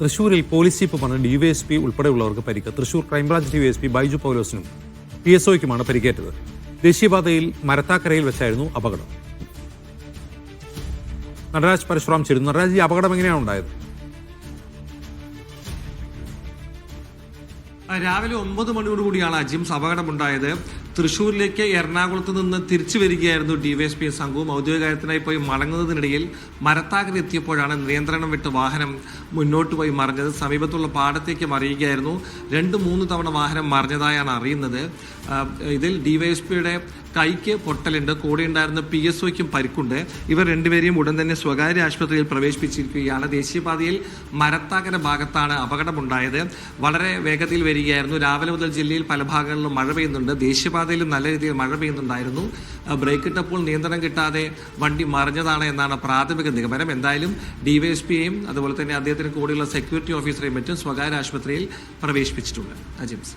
തൃശൂരിൽ police chief പറഞ്ഞ DYSP ഉൾപ്പെടെയുള്ളവർക്ക് പരിക്ക്. Thrissur crime branch DYSP Baiju പൗലോസിനും P S ഒയ്ക്കുമാണ് പരിക്കേറ്റത്. ദേശീയപാതയിൽ മരത്താക്കരയിൽ വെച്ചായിരുന്നു അപകടം. നടരാജ് പരശുറാം ചേരുന്നു. നടരാജ് ഈ അപകടം എങ്ങനെയാണ് ഉണ്ടായത്? രാവിലെ ഒമ്പത് മണിയോടുകൂടിയാണ് അജിംസ് അപകടമുണ്ടായത്. തൃശ്ശൂരിലേക്ക് എറണാകുളത്ത് നിന്ന് തിരിച്ചു വരികയായിരുന്നു ഡിവൈഎസ്പി സംഘവും. ഔദ്യോഗിക കാര്യത്തിനായി പോയി മടങ്ങുന്നതിനിടയിൽ മരത്താകരെ എത്തിയപ്പോഴാണ് നിയന്ത്രണം വിട്ട് വാഹനം മുന്നോട്ട് പോയി മറിഞ്ഞത്. സമീപത്തുള്ള പാടത്തേക്ക് മറിയുകയായിരുന്നു രണ്ട് മൂന്ന് തവണ വാഹനം മറിഞ്ഞതായാണ് അറിയുന്നത്. ഇതിൽ ഡിവൈഎസ്പിയുടെ കൈക്ക് പൊട്ടലുണ്ട്. കൂടെ ഉണ്ടായിരുന്ന പി എസ് ഒയ്ക്കും പരിക്കുണ്ട്. ഇവർ രണ്ടുപേരെയും ഉടൻ തന്നെ സ്വകാര്യ ആശുപത്രിയിൽ പ്രവേശിപ്പിച്ചിരിക്കുകയാണ്. ദേശീയപാതയിൽ മരത്താക്കര ഭാഗത്താണ് അപകടമുണ്ടായത്. വളരെ വേഗത്തിൽ വരികയായിരുന്നു. രാവിലെ മുതൽ ജില്ലയിൽ പല ഭാഗങ്ങളിലും മഴ പെയ്യുന്നുണ്ട്. ദേശീയപാതയിലും നല്ല രീതിയിൽ മഴ പെയ്യുന്നുണ്ടായിരുന്നു. ബ്രേക്ക് ഇട്ടപ്പോൾ നിയന്ത്രണം കിട്ടാതെ വണ്ടി മറിഞ്ഞതാണ് എന്നാണ് പ്രാഥമിക നിഗമനം. എന്തായാലും ഡിവൈഎസ്പിയെയും അതുപോലെ തന്നെ അദ്ദേഹത്തിന് കൂടെയുള്ള സെക്യൂരിറ്റി ഓഫീസറെയും മറ്റും സ്വകാര്യ ആശുപത്രിയിൽ പ്രവേശിപ്പിച്ചിട്ടുണ്ട്. അജിംസ്